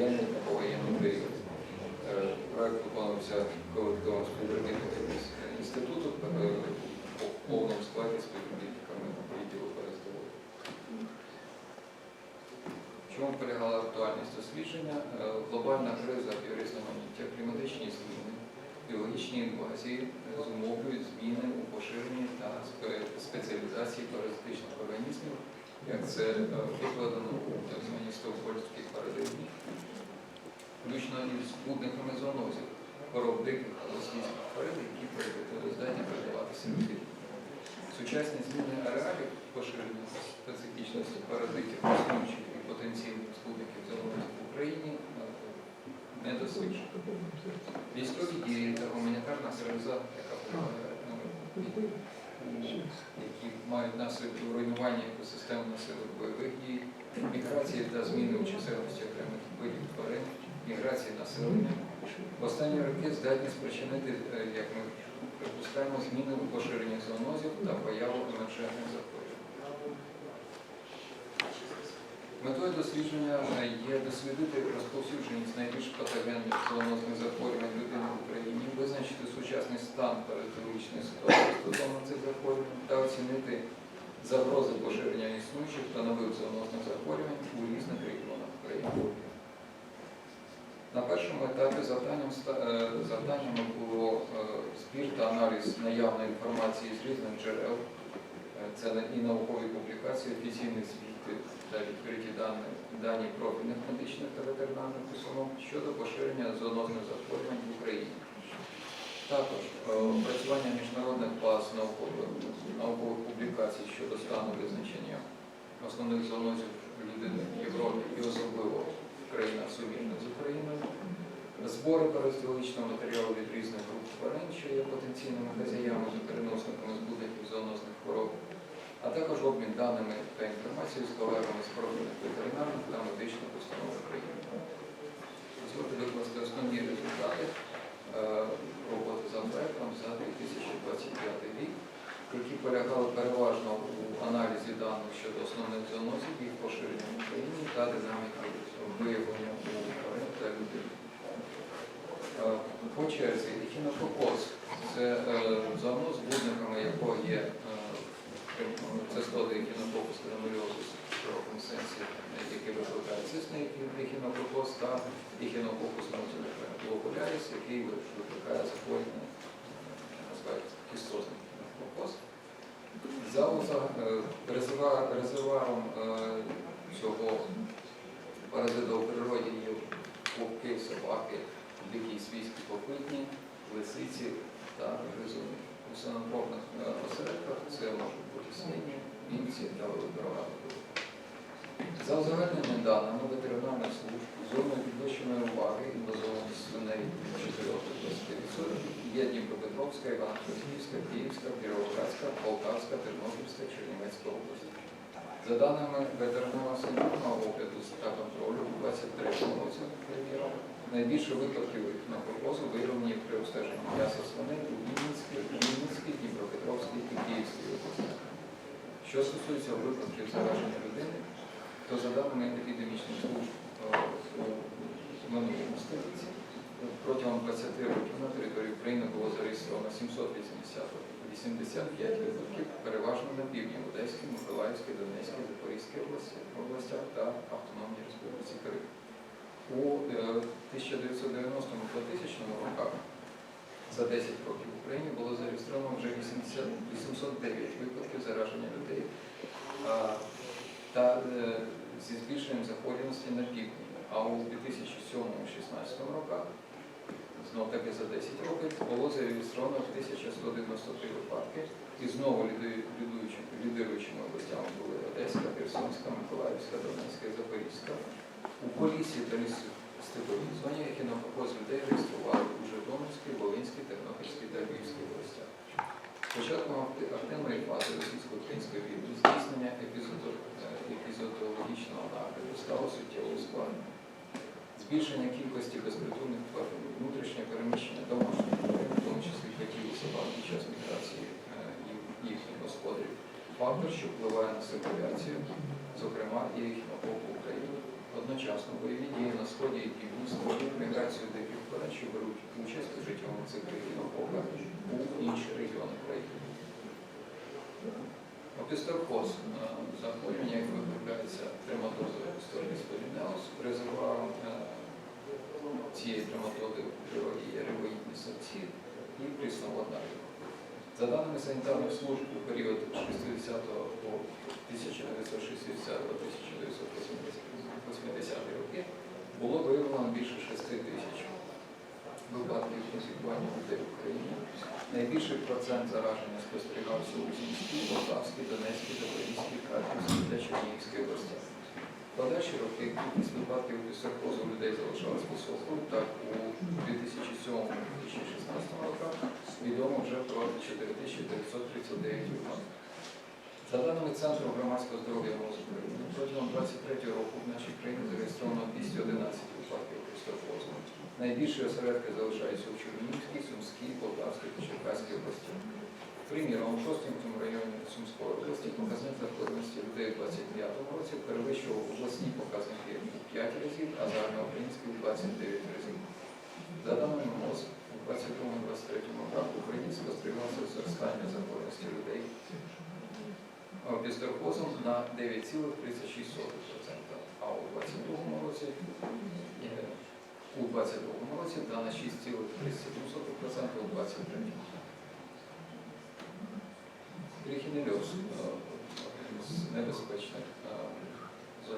воєнний та повоєнний період. Е, Проект виконувався колективом співробітників інституту е, у повному складі співробітниками відділу ПСДО. В чому полягала актуальність дослідження? Е, Глобальна криза біорізноманіття, кліматичні зміни, біологічні інвазії зумовлюють зміни у поширенні та спеціалізації паразитичних організмів, як це е, викладено у так званій стокгольмській парадигмі, включно із збудниками зоонозів, хвороб диких та рослинських тварин, які перед- здатні передаватися людині. Сучасні зміни ареалів поширення специфічності паразитів, існуючих і потенційних збудників зоонозів в Україні е, не досліджені. Військові дії та гуманітарна криза, яка впливає, які мають наслідки руйнування екосистем населення бойових дій, міграції та зміни у чисельності окремих видів тварин, міграції населення. В останні роки здатні спричинити, е, як ми припускаємо, зміни у поширенні зоонозів та появу емерджентних захворювань. Метою дослідження є дослідити розповсюдженість найбільш патогенних зоонозних захворювань людини в Україні, визначити сучасний стан паразитологічної ситуації стосовно цих захворювань та оцінити загрози поширення існуючих та нових зоонозних захворювань у різних регіонах України. На першому етапі завданням, е, завданнями було е, збір та аналіз наявної інформації з різних джерел. Е, Це і наукові публікації, офіційні звіти та відкриті дані, дані профільних медичних та ветеринарних установ щодо поширення зоонозних захворювань в Україні. Також е, опрацювання міжнародних баз наукових, наукових публікацій щодо стану визначення основних зоонозів людини в Європі і особливо в країнах сумірних з Україною, збори паразитологічного матеріалу від різних груп тварин, що є потенційними хазяями та переносниками збудників зоонозних хвороб, а також обмін даними та інформацією з колегами з профільних ветеринарних та медичних установ України. Дозвольте викласти основні результати е, роботи за проектом за 2025 рік, які полягали переважно у аналізі даних щодо основних зоонозів, їх поширення в Україні та динаміки виявлення у тварин та людей. Е, По черзі ехінококоз – це е, зооноз, збудниками якого є е, крамельозус широкому сенсі, який викликає цисний ехінококоз та ехінококус мультиплокуляріс, який викликає захворювання, називається кістозний ехінококоз. За оза- е, резервуаром е, цього паразита у природі є вовки, собаки, дикі свійські попитні, лисиці та гризуни. У санапробних е, осередках це можуть бути свині, вінці та великорогати. За узагальненими даними ветеринарних служб зоною підвищеної уваги інвазованих свиней від 4 до 20% є Дніпропетровська, Івано-Франківська, Київська, Кіровоградська, Полтавська, Тернопільська, Чернівецька область. За даними ветеринарного санітарного огляду та контролю у 23 році, найбільше випадків на ехінококозу виявлені при обстеженні м'яса свиней у Вінницькій, Вінницькій, Дніпропетровській і Київській областях. Що стосується випадків зараження людини, то за даними епідемічних служб е, у минулому столітті, протягом 20 років на території України було зареєстровано 780 випадків, переважно на півдні Одеській, Миколаївській, Донецькій, Запорізькій областях та Автономній Республіці Крим. У е, 1990-2000 роках за 10 років в Україні було зареєстровано вже 80, 809 випадків зараження людей та е, зі збільшенням захворюваності на півдні. А у 2007-2016 роках, знов таки за 10 років, було зареєстровано 1193 випадки. І знову лідируючими областями були Одеська, Херсонська, Миколаївська, Донецька і Запорізька. У Поліссі та лісостеповій зоні ехінококоз людей реєстрували у Житомирській, Волинській, Тернопільській та Львівській областях. Активної фази російсько-української війни здійснення е, епізодологічного нагляду стало суттєво складно. Збільшення кількості безпритульних тварин, внутрішнє переміщення домашніх тварин, в тому числі котів і собак під час міграції е, їхніх господарів, фактор, що впливає на циркуляцію, зокрема і ехінококу України. одночасно бойові дії на сході і створюють міграцію диких тварин, що беруть участь у життєвому циклі гінокока у інші регіони країни. Опістархоз е, захворювання, яке викликається трематозою історії спорінеус, резервуаром цієї трематоди є ревоїдні савці і прісноводна риба. За даними санітарних служб у період 60 по 1960 до 1980 роки було виявлено більше 6 тисяч випадків інфікування людей в Україні. Найбільший процент зараження спостерігався у Сумській, Полтавській, Донецькій, Запорізькій, Харківській та Чернігівській областях. Подальші роки кількість випадків пісаркозу людей залишалась високою, так у 2007-2016 роках відомо вже про 4939 випадків. За даними Центру громадського здоров'я МОЗ України, протягом 23 року в нашій країні зареєстровано 211 випадків пісаркозу. Найбільші осередки залишаються у Чернігівській, Сумській, Полтавській та Черкаській області. Приміром, у 6 районі Сумської області показник захворюваності людей у 25 році перевищував обласні показники у 5 разів, а загальноукраїнські у 29 разів. За даними МОЗ, у 22-23 роках в Україні спостерігалося зростання захворюваності людей пістерхозом на 9,36%, а у 22 році е, у 22 році та на 6,37% у 23 Трихінельоз – один з небезпечних е,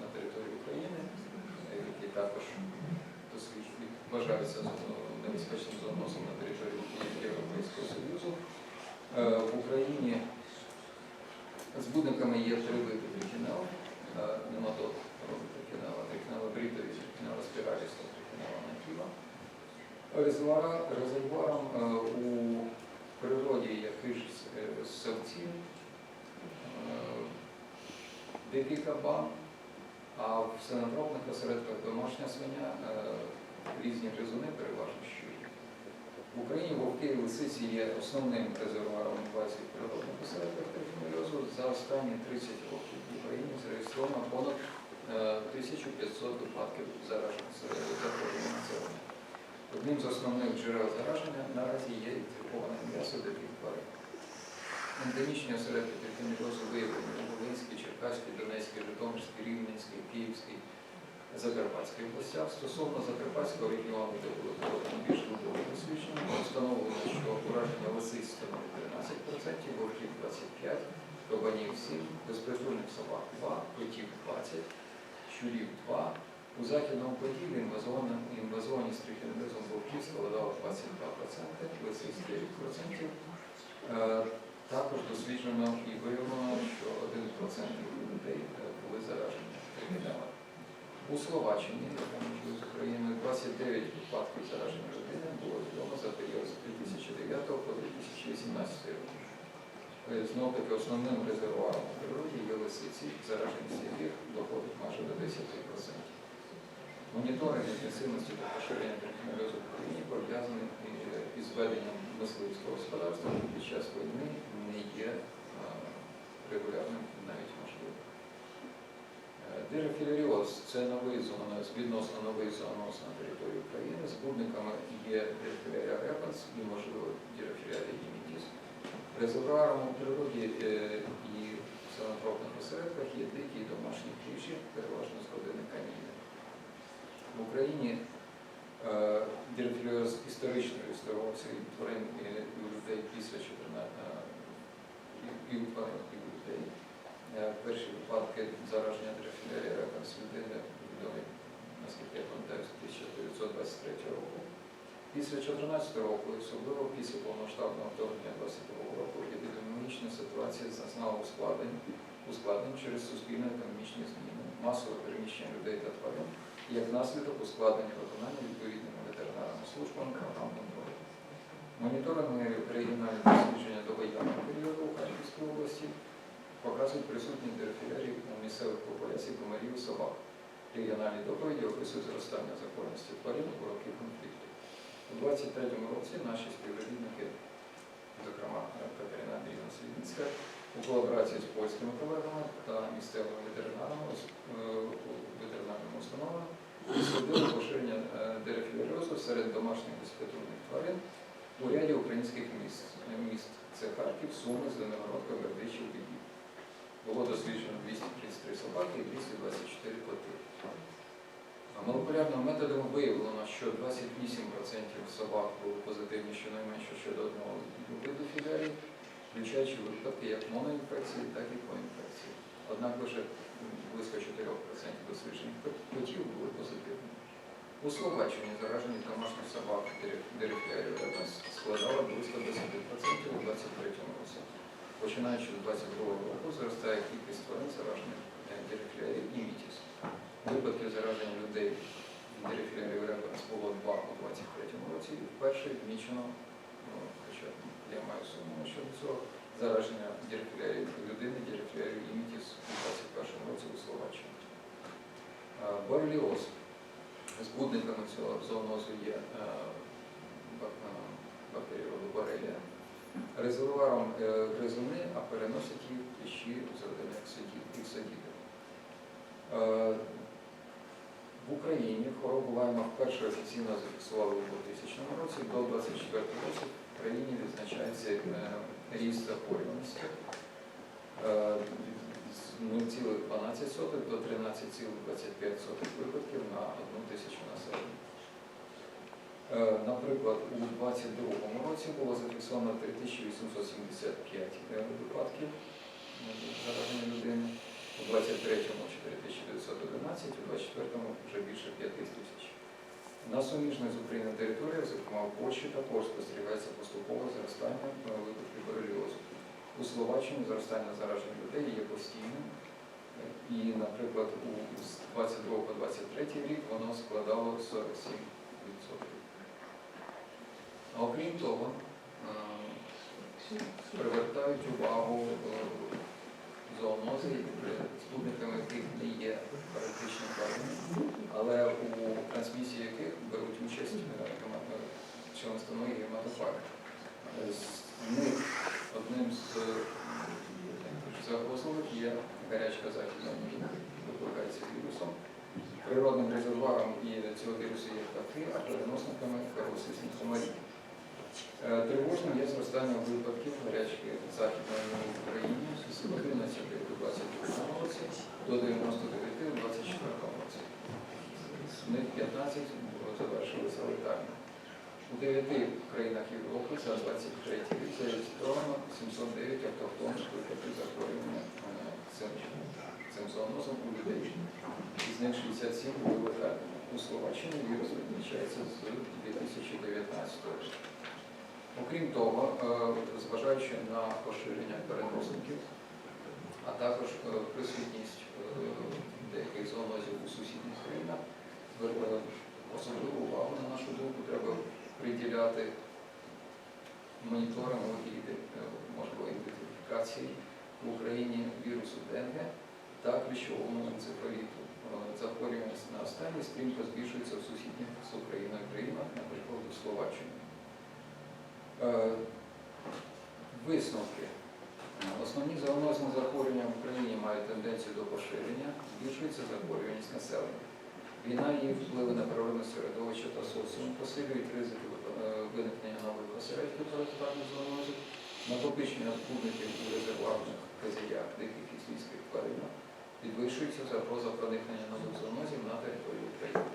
на території України, е, який також вважається небезпечним зоонозом на території Європейського Союзу. Е, В Україні збудниками є три види трихінел, нематод робить трихінела, трихінела бритові, трихінела спіраліста, трихінела натіва. Резервуаром е, у природі хижі е, савці, е, дикий кабан, а в синантропних осередках домашня свиня, е, різні гризуни, переважно щурі. В Україні вовки і лисиці є основним резервуаром інвазії природних осередках трихінельозу. За останні 30 років в Україні зареєстровано понад е, 1500 випадків зараження захворювання населення. Одним з основних джерел зараження наразі є інфіковане м'ясо диких тварин. Ендемічні осередки трихінельозу виявлені у Волинській, Черкаській, Донецькій, Житомирській, Рівненській, Київській, Закарпатській областях. Стосовно Закарпатського регіону, де було проведено більш глибоке дослідження, встановлено, що ураження лисиць становить 13%, вовків 25%, кабанів 7%, безпритульних собак 2%, котів 20%, щурів 2%. У західному поділі інвазованість трихінелізмом вовків складала 22%, лисиць 9%. Е, Також досліджено і виявлено, що 1% людей е, були заражені трихінелем. У Словаччині, яка межує з Україною, 29 випадків зараження людини було відомо за період з 2009 по 2018 рік. Е, Знову таки основним резервуаром у природі є лисиці, зараженість яких доходить майже до 10%. Моніторинг інтенсивності та поширення трихінельозу в Україні пов'язаний е, із веденням мисливського господарства, що під час війни не є е, регулярним навіть можливим. Е, це новий зооноз, відносно новий зооноз на території України. Збудниками є дирефілерія репенс і, можливо, дирефілерія імітіс. Резервуаром у природі е, і в санатропних осередках є дикі і домашні хижі, переважно з родини каміння. В Україні дирефілеріоз історично реєструвався і тварин і людей після 14 е, і- у людей. Е, Перші випадки зараження дирефілерія репенс людини відомі, наскільки я пам'ятаю, з 1923 року. Після 2014 року, особливо після повномасштабного вторгнення 22 року, епідеміологічна ситуація зазнала ускладнень, ускладнень через суспільно-економічні зміни, масове переміщення людей та тварин, як наслідок ускладнення виконання відповідними ветеринарними службами програм контролю. Моніторингові регіональні дослідження до воєнного періоду у Харківській області показують присутність дерефілерів у місцевих популяцій комарів і собак. Регіональні доповіді описують зростання захворюваності тварин у роки конфлікту. У 2023 році наші співробітники, зокрема Катерина Андріївна Слідницька, у колаборації з польськими колегами та місцевими е, ветеринарними установами дослідили поширення е, дерефілеріозу серед домашніх безпритульних тварин у ряді українських міст. міст. Це Харків, Суми, Звенигородка, Бердичів, Бігів. Було досліджено 233 собаки і 224 коти. Молекулярним методом виявлено, що 28% собак були позитивні щонайменше щодо одного виду філярії, включаючи випадки як моноінфекції, так і коінфекції. Однак лише близько 4% досліджених котів були позитивні. У Словаччині заражені домашніх собак репес складало близько 10% у 2023 році. Починаючи з 2022 року зростає кількість тварин заражених мітіс. Випадків зараження людей дерефлярію репес було два у 2023 році і вперше відмічено, ну, хоча я маю сумніву щодо цього, зараження дерефлярію людини дерефлярію і мітіс у 2021 році у Словаччині. Бореліоз. Збудниками цього зоонозу є бак- бактерії роду борелія. Резервуаром е, гризуни, а переносять їх кліщі з родини іксодіти. Е, В Україні хворобу Лайма вперше офіційно зафіксували у 2000 році. До 24 року в країні відзначається е, ріст захворюваності е, з 0,12 до 13,25 випадків на одну тисячу населення. Е, Наприклад, у 2022 році було зафіксовано 3875 е, випадків зараження людини, у 2023 4911, у 2024 вже більше 5 тисяч. На суміжних з Україною територіях, зокрема в Польщі, також спостерігається поступове зростання випадків бореліозу. У Словаччині зростання заражень людей є постійним. І, наприклад, у з 22 по 23 рік воно складало 47%. А окрім того, е, привертають увагу е, зоонози, е, спутниками яких не є паразитичні тварини, але у трансмісії яких беруть участь е, членостанові гематофаги. Е, З них одним з е, загрозливих є гарячка Німеччини, викликається вірусом. Природним резервуаром і цього вірусу є птахи, а переносниками коросисних комарів. Е, Тривожним є зростання випадків гарячки західної в 2012 завершилися летально. У 9 країнах Європи за 23 рік зареєстровано 709 автохтонних випадків захворювання е, цим заносом у людей. Із них 67 були летальними. У Словаччині вірус відмічається з 2019 року. Окрім того, е, зважаючи на поширення переносників, а також е, присутність деяких зоонозів у сусідніх країнах особливу увагу, на нашу думку, треба приділяти моніторингу і е, можливо ідентифікації в Україні вірусу Денге та кліщовому енцефаліту. Е, Захворюваність на останній стрімко збільшується в сусідніх з Україною країнах, наприклад, у Словаччині. Е, Висновки. Основні зоонозні захворювання в Україні мають тенденцію до поширення, збільшується захворюваність населення. Війна і її впливи на природне середовище та соціум посилюють ризики е, виникнення нових осередків паразитарних зоонозів, накопичення збудників у резервуарних хазяях диких і свійських тваринах, підвищується загроза проникнення нових зоонозів на територію України.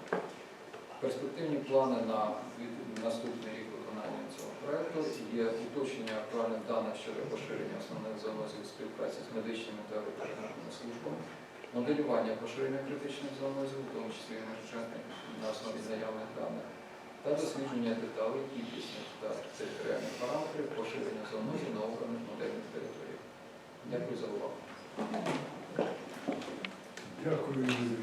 Перспективні плани на наступний рік виконання цього проекту. Є уточнення актуальних даних щодо поширення основних зоонозів у співпраці з медичними та ветеринарними службами, моделювання поширення критичної зони звуку, в тому числі енергетичних на основі заявлених даних, та дослідження деталей, кількісних та територіальних параметрів поширення зонозу на обраних модельних територіях. Дякую за увагу. Дякую.